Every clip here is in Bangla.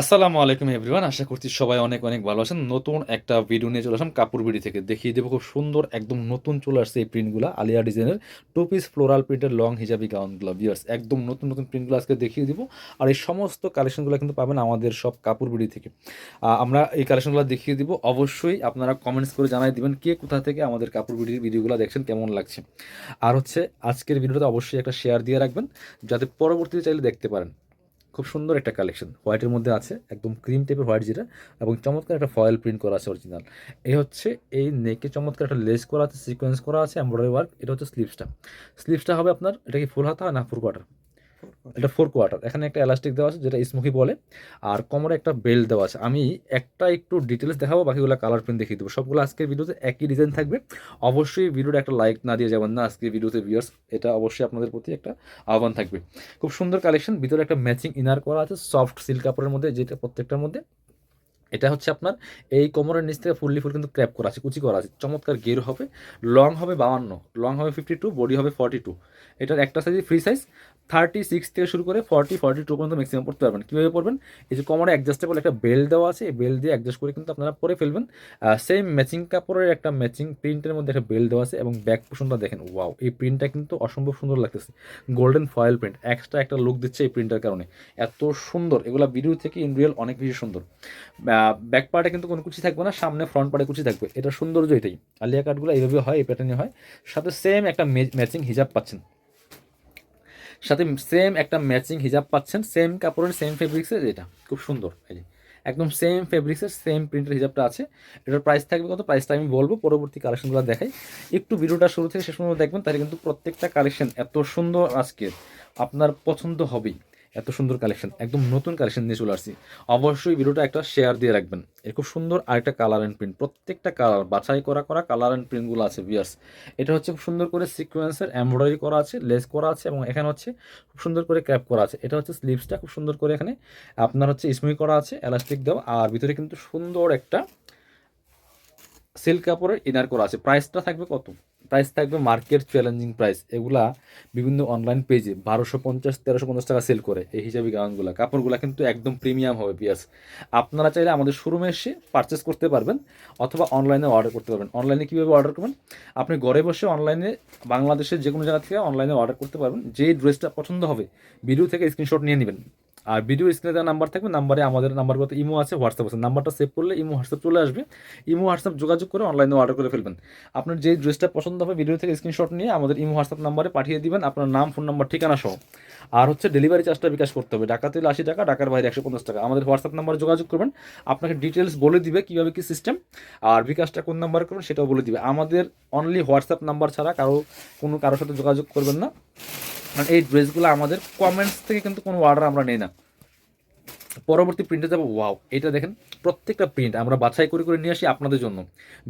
আসসালামু আলাইকুম এভরিওয়ান, আশা করছি সবাই অনেক অনেক ভালো আছেন। নতুন একটা ভিডিও নিয়ে চলে আসলাম কাপড় বিড়ি থেকে। দেখিয়ে দেবো খুব সুন্দর, একদম নতুন চলে আসছে এই প্রিন্টগুলো আলিয়া ডিজাইনের টু পিস ফ্লোরাল প্রিন্টের লং হিজাবি গাউনগুলো বিয়ার্স একদম নতুন নতুন প্রিন্টগুলো আজকে দেখিয়ে দেবো। আর এই সমস্ত কালেকশনগুলো কিন্তু পাবেন আমাদের সব কাপড় বিড়ি থেকে। আমরা এই কালেকশনগুলো দেখিয়ে দিব। অবশ্যই আপনারা কমেন্টস করে জানাই দিবেন কে কোথা থেকে আমাদের কাপড় বিড়ির ভিডিওগুলো দেখছেন, কেমন লাগছে। আর হচ্ছে, আজকের ভিডিওতে অবশ্যই একটা শেয়ার দিয়ে রাখবেন, যাতে পরবর্তীতে চাইলে দেখতে পারেন। খুব সুন্দর একটা কালেকশন হোয়াইটের মধ্যে আছে, একদম ক্রিম টাইপের হোয়াইট যেটা, এবং চমৎকার একটা ফয়েল প্রিন্ট করা আছে অরিজিনাল এই হচ্ছে এই নেকে চমৎকার একটা লেস করা আছে সিকোয়েন্স করা আছে এমব্রয়ডারি ওয়ার্ক এটা হচ্ছে স্লিপসটা স্লিপসটা হবে আপনার, এটা কি ফুল হাতা না ফুল কোয়ার্টার এটা ফোর কোয়ার্টার এখানে একটা এলাস্টিক দেওয়া আছে, যেটা স্মোকি বলে, আর কোমরে একটা বেল্ট দেওয়া আছে। আমি একটা একটু ডিটেলস দেখাবো, বাকিগুলো কালার প্রিন্ট দেখিয়ে দেবো। সবগুলো আজকের ভিডিওতে একই ডিজাইন থাকবে। অবশ্যই ভিডিওটা একটা লাইক না দিয়ে যাবেন না, আজকের ভিডিওতে ভিউয়ার্স এটা অবশ্যই আপনাদের প্রতি একটা আহ্বান থাকবে। খুব সুন্দর কালেকশন ভিতরে একটা ম্যাচিং ইনার করা আছে সফট সিল্ক কাপড়ের মধ্যে, যেটা প্রত্যেকটার মধ্যে। এটা হচ্ছে আপনার, এই কোমরের নিচ থেকে ফুললি ফুল কিন্তু ক্র্যাপ করা আছে, কুচি করা আছে, চমৎকার গের হবে, লং হবে বাউান্ন, লং হবে ফিফটি টু বডি হবে ফর্টি টু এটার একটা size free size thirty six থেকে শুরু করে ফর্টি ফর্টি টু পর্যন্ত ম্যাক্সিমাম পড়তে পারবেন। কীভাবে পড়বেন? এই যে কোমরে অ্যাডজাস্টেবল একটা বেল্ট দেওয়া আছে, এই বেল্ট দিয়ে অ্যাডজাস্ট করে কিন্তু আপনারা পরে ফেলবেন। সেম ম্যাচিং কাপড়ের একটা ম্যাচিং প্রিন্টের মধ্যে একটা বেল্ট দেওয়া আছে এবং ব্যাক পোষণটা দেখেন ওয়াও এই প্রিন্টটা কিন্তু অসম্ভব সুন্দর লাগতেছে। গোল্ডেন ফয়েল প্রিন্ট এক্সট্রা একটা লুক দিচ্ছে এই প্রিন্টের কারণে। এত সুন্দর, এগুলা ভিডিও থেকে ইন রিয়েল অনেক বেশি সুন্দর। ব্যাক পার্টে কিন্তু কোনো কুচি থাকবে না, সামনে ফ্রন্ট পার্টে কুচি থাকবে। এটা সৌন্দর্য এটাই। আলিয়া কাটগুলো এইভাবে হয়, এই প্যাটার্নে হয়। সাথে সেম একটা ম্যাচিং হিজাব পাচ্ছেন। সাথে সেম একটা ম্যাচিং হিজাব পাচ্ছেন সেম কাপড়ের সেম ফেব্রিক্সের এটা খুব সুন্দর, এই যে। একদম সেম ফেব্রিক্সের সেম প্রিন্টের হিজাবটা আছে। এটার প্রাইস থাকবে কত? প্রাইসটা আমি বলব, পরবর্তী কালেকশনগুলো দেখাই। একটু ভিডিওটা শুরু থেকে শেষ পর্যন্ত দেখবেন, তাহলে কিন্তু প্রত্যেকটা কালেকশন এত সুন্দর আজকের। আপনার পছন্দ হবেই। এত সুন্দর কালেকশন একদম নতুন কালেকশন নিয়ে চলে আসছি। অবশ্যই ভিডিওটা একটা শেয়ার দিয়ে রাখবেন। এর খুব সুন্দর আরেকটা কালার অ্যান্ড প্রিন্ট প্রত্যেকটা কালার বাছাই করা করা কালার অ্যান্ড প্রিন্টগুলো আছে বিয়ার্স এটা হচ্ছে খুব সুন্দর করে সিকোয়েন্সের এমব্রয়ডারি করা আছে লেস করা আছে এবং এখানে হচ্ছে খুব সুন্দর করে ক্র্যাপ করা আছে। এটা হচ্ছে স্লিভসটা খুব সুন্দর করে এখানে আপনার হচ্ছে স্মুই করা আছে এলাস্টিক দেওয়া, আর ভিতরে কিন্তু সুন্দর একটা সিল্ক কাপড়ের ইনার করা আছে। প্রাইসটা থাকবে কত? প্রাইস থাকবে মার্কেট চ্যালেঞ্জিং প্রাইস এগুলা বিভিন্ন অনলাইন পেজে বারোশো পঞ্চাশ, তেরোশো পঞ্চাশ টাকা সেল করে এই হিসাবে গাউনগুলো। কাপড়গুলো কিন্তু একদম প্রিমিয়াম হবে পিয়াস আপনারা চাইলে আমাদের শোরুমে এসে পারচেস করতে পারবেন অথবা অনলাইনে অর্ডার করতে পারবেন। অনলাইনে কীভাবে অর্ডার করবেন? আপনি ঘরে বসে অনলাইনে বাংলাদেশের যে কোনো জায়গা থেকে অনলাইনে অর্ডার করতে পারবেন। যেই ড্রেসটা পছন্দ হবে ভিডিও থেকে স্ক্রিনশট নিয়ে নেবেন। আর ভিডিও স্ক্রিনে দেওয়া নাম্বার থাকবে, নাম্বারে আমাদের নাম্বারগুলোতে ইমো আছে হোয়াটসঅ্যাপ আছে। নাম্বারটা সেভ করলে ইমো হোয়াটসঅ্যাপ চলে আসবে। ইমো হোয়াটসঅ্যাপ যোগাযোগ করে অনলাইনে অর্ডার করে ফেলবেন। আপনার যে ড্রেসটা পছন্দ হবে ভিডিও থেকে স্ক্রিনশট নিয়ে আমাদের ইমো হোয়াটসঅ্যাপ নাম্বারে পাঠিয়ে দিবেন আপনার নাম ফোন নাম্বার ঠিকানা সহ। আর হচ্ছে ডেলিভারি চার্জটা বিকাশ করতে হবে। ঢাকা থেকে আশি টাকা, ঢাকার বাইরে একশো পঞ্চাশ টাকা। আমাদের হোয়াটসঅ্যাপ নাম্বারে যোগাযোগ করবেন। আপনাকে ডিটেলস বলে দিবে কীভাবে কী সিস্টেম আর বিকাশটা কোন নাম্বারে করবেন সেটাও বলে দিবে। আমাদের অনলি হোয়াটসঅ্যাপ নাম্বার ছাড়া কারও, কোনো কারোর সাথে যোগাযোগ করবেন না। কারণ এই ড্রেসগুলো আমাদের কমেন্টস থেকে কিন্তু কোনো অর্ডার আমরা নেই না। পরবর্তী প্রিন্টে যাব ওয়াও এটা দেখেন, প্রত্যেকটা প্রিন্ট আমরা বাছাই করে করে নিয়ে আসি আপনাদের জন্য।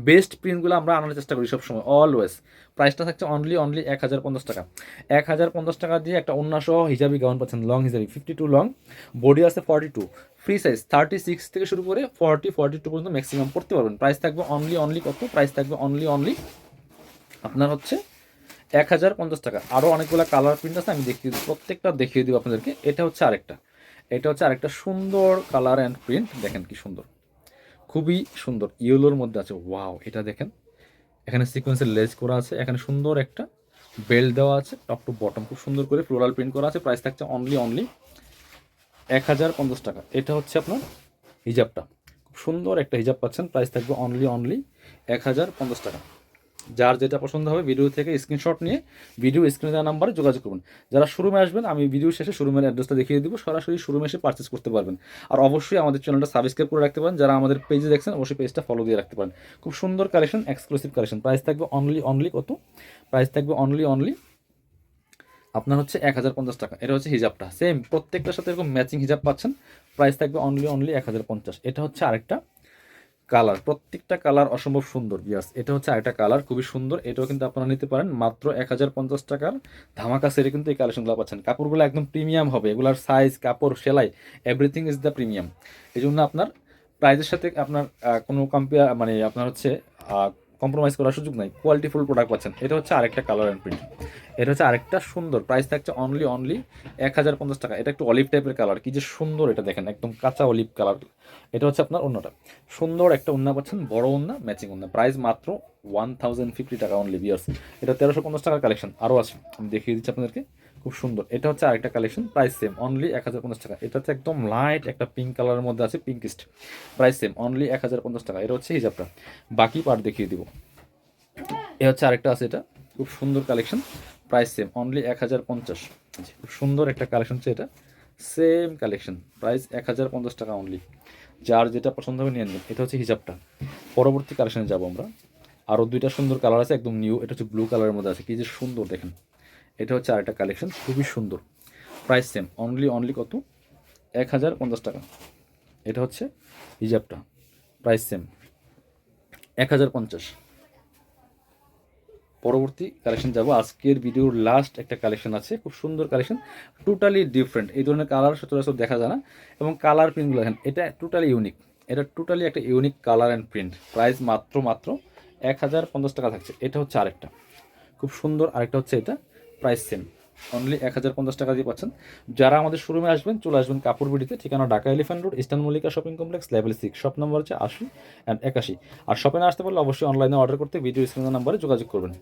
বেস্ট প্রিন্টগুলো আমরা আনার চেষ্টা করি সবসময় অলওয়েজ প্রাইসটা থাকছে অনলি অনলি এক হাজার পঞ্চাশ টাকা। এক হাজার পঞ্চাশ টাকা দিয়ে একটা সহ হিজাবি গাউন পাচ্ছেন লং হিজাবি ফিফটি টু লং বডি আছে forty two free size thirty six থেকে শুরু করে ফর্টি ফর্টি টু পর্যন্ত ম্যাক্সিমাম পড়তে পারবেন। প্রাইস থাকবে অনলি অনলি কত? প্রাইস থাকবে অনলি অনলি আপনার হচ্ছে এক হাজার পঞ্চাশ টাকা। আরও অনেকগুলো কালার প্রিন্ট আছে, আমি দেখিয়ে দিই, প্রত্যেকটা দেখিয়ে দিব আপনাদেরকে। এটা হচ্ছে আরেকটা। এটা হচ্ছে আরেকটা সুন্দর কালার অ্যান্ড প্রিন্ট দেখেন কি সুন্দর। খুবই সুন্দর। ইয়েলোর মধ্যে আছে ওয়াও এটা দেখেন। এখানে সিকোয়েন্সের লেজ করা আছে, এখানে সুন্দর একটা বেল্ট দেওয়া আছে টপ টু বটম খুব সুন্দর করে ফ্লোরাল প্রিন্ট করা আছে প্রাইস থাকছে অনলি অনলি এক হাজার পঞ্চাশ টাকা। এটা হচ্ছে আপনার হিজাবটা। খুব সুন্দর একটা হিজাব পাচ্ছেন প্রাইস থাকবে অনলি অনলি এক হাজার পঞ্চাশ টাকা। যার যেটা পছন্দ হবে ভিডিও থেকে স্ক্রিনশট নিয়ে ভিডিও স্ক্রিনে দেওয়া নাম্বারে যোগাযোগ করুন যারা শোরুমে আসবেন, আমি ভিডিও শেষে শোরুমের অ্যাড্রেসটা দেখিয়ে দিব, সরাসরি শোরুমে এসে পারচেস করতে পারবেন। আর অবশ্যই আমাদের চ্যানেলটা সাবস্ক্রাইব করে রাখতে পারেন। যারা আমাদের পেজে দেখছেন, অবশ্যই পেজটা ফলো দিয়ে রাখতে পারেন। খুব সুন্দর কালেকশন এক্সক্লুসিভ কালেকশন প্রাইস থাকবে অনলি অনলি কত? প্রাইস থাকবে অনলি অনলি আপনার হচ্ছে এক হাজার পঞ্চাশ টাকা। এটা হচ্ছে হিজাবটা। সেম প্রত্যেকটার সাথে এরকম ম্যাচিং হিজাব পাচ্ছেন। প্রাইস থাকবে অনলি অনলি এক হাজার পঞ্চাশ। এটা হচ্ছে আরেকটা কালার, প্রত্যেকটা কালার অসম্ভব সুন্দর ইয়াস এটা হচ্ছে আরেকটা কালার, খুবই সুন্দর, এটাও কিন্তু আপনারা নিতে পারেন, মাত্র এক হাজার পঞ্চাশ টাকার ধামাকা সেরে কিন্তু এই কালেকশনগুলো পাচ্ছেন। কাপড়গুলো একদম প্রিমিয়াম হবে, এগুলার সাইজ কাপড়, সেলাই এভরিথিং ইজ দ্য প্রিমিয়াম এই জন্য আপনার প্রাইজের সাথে আপনার কোনো কম্পেয়ার মানে আপনার হচ্ছে কম্প্রোমাইজ করার সুযোগ নাই। কোয়ালিটিফুল প্রোডাক্ট পাচ্ছেন। এটা হচ্ছে আরেকটা কালার অ্যান্ড প্রিন্ট এটা হচ্ছে আরেকটা সুন্দর। প্রাইস থাকছে অনলি অনলি এক হাজার পঞ্চাশ টাকা। এটা একটু অলিভ টাইপের কালার কি যে সুন্দর এটা দেখেন, একদম কাঁচা অলিভ কালার এটা হচ্ছে আপনার অন্যটা সুন্দর একটা উন্না পাচ্ছেন, বড় উন্না ম্যাচিং উন্না প্রাইস মাত্র ওয়ান থাউজেন্ড ফিফটি টাকা অনলি বিয়ার্স এটা তেরোশো পঞ্চাশ টাকার কালেকশন আরও আছে। আমি দেখিয়ে দিচ্ছি আপনাদেরকে। খুব সুন্দর। এটা হচ্ছে আরেকটা কালেকশন প্রাইস সেম অনলি এক হাজার পঞ্চাশ টাকা। এটা হচ্ছে একদম লাইট একটা পিঙ্ক কালারের মধ্যে আছে পিঙ্কিস্ট প্রাইস সেম অনলি এক হাজার পঞ্চাশ টাকা। এটা হচ্ছে হিজাবটা। বাকি পার্ট দেখিয়ে দিব। এ হচ্ছে আরেকটা আছে এটা। খুব সুন্দর কালেকশন প্রাইস সেম অনলি এক হাজার পঞ্চাশ। খুব সুন্দর একটা কালেকশন হচ্ছে এটা। সেম কালেকশন প্রাইস এক হাজার পঞ্চাশ টাকা অনলি যার যেটা পছন্দ হবে নিয়ে নেবেন। এটা হচ্ছে হিজাবটা। পরবর্তী কালেকশনে যাব আমরা। আরও দুইটা সুন্দর কালার আছে, একদম নিউ এটা হচ্ছে ব্লু কালারের মধ্যে আছে। কি যে সুন্দর দেখেন। এটা হচ্ছে আরেকটা কালেকশন খুবই সুন্দর। প্রাইস সেম অনলি অনলি কত? এক হাজার পঞ্চাশ টাকা। এটা হচ্ছে হিজাবটা প্রাইস সেম এক হাজার পঞ্চাশ। পরবর্তী কালেকশন যাব, আজকের ভিডিওর লাস্ট একটা কালেকশন আছে, খুব সুন্দর কালেকশন টোটালি ডিফারেন্ট এই ধরনের কালার সচরাচর দেখা যায় না, এবং কালার প্রিন্টগুলো দেখেন, এটা টোটালি ইউনিক এটা টোটালি একটা unique colour and print price মাত্র মাত্র এক হাজার পঞ্চাশ টাকা থাকছে। এটা হচ্ছে আরেকটা। খুব সুন্দর আরেকটা হচ্ছে এটা। প্রাইস সেম অনলি এক হাজার পঞ্চাশ টাকা দিয়ে পাচ্ছেন। যারা আমাদের শোরুমে আসবেন, চলে আসবেন কাপড় বিডিতে ঠিকানা Dhaka elephant road eastern Mallika shopping complex level six shop নম্বর হচ্ছে আশি অ্যান্ড একাশি। আর শপে আসতে পারলে অবশ্যই অনলাইনে অর্ডার করতে ভিডিও স্ক্রিনের নাম্বারে যোগাযোগ করবেন।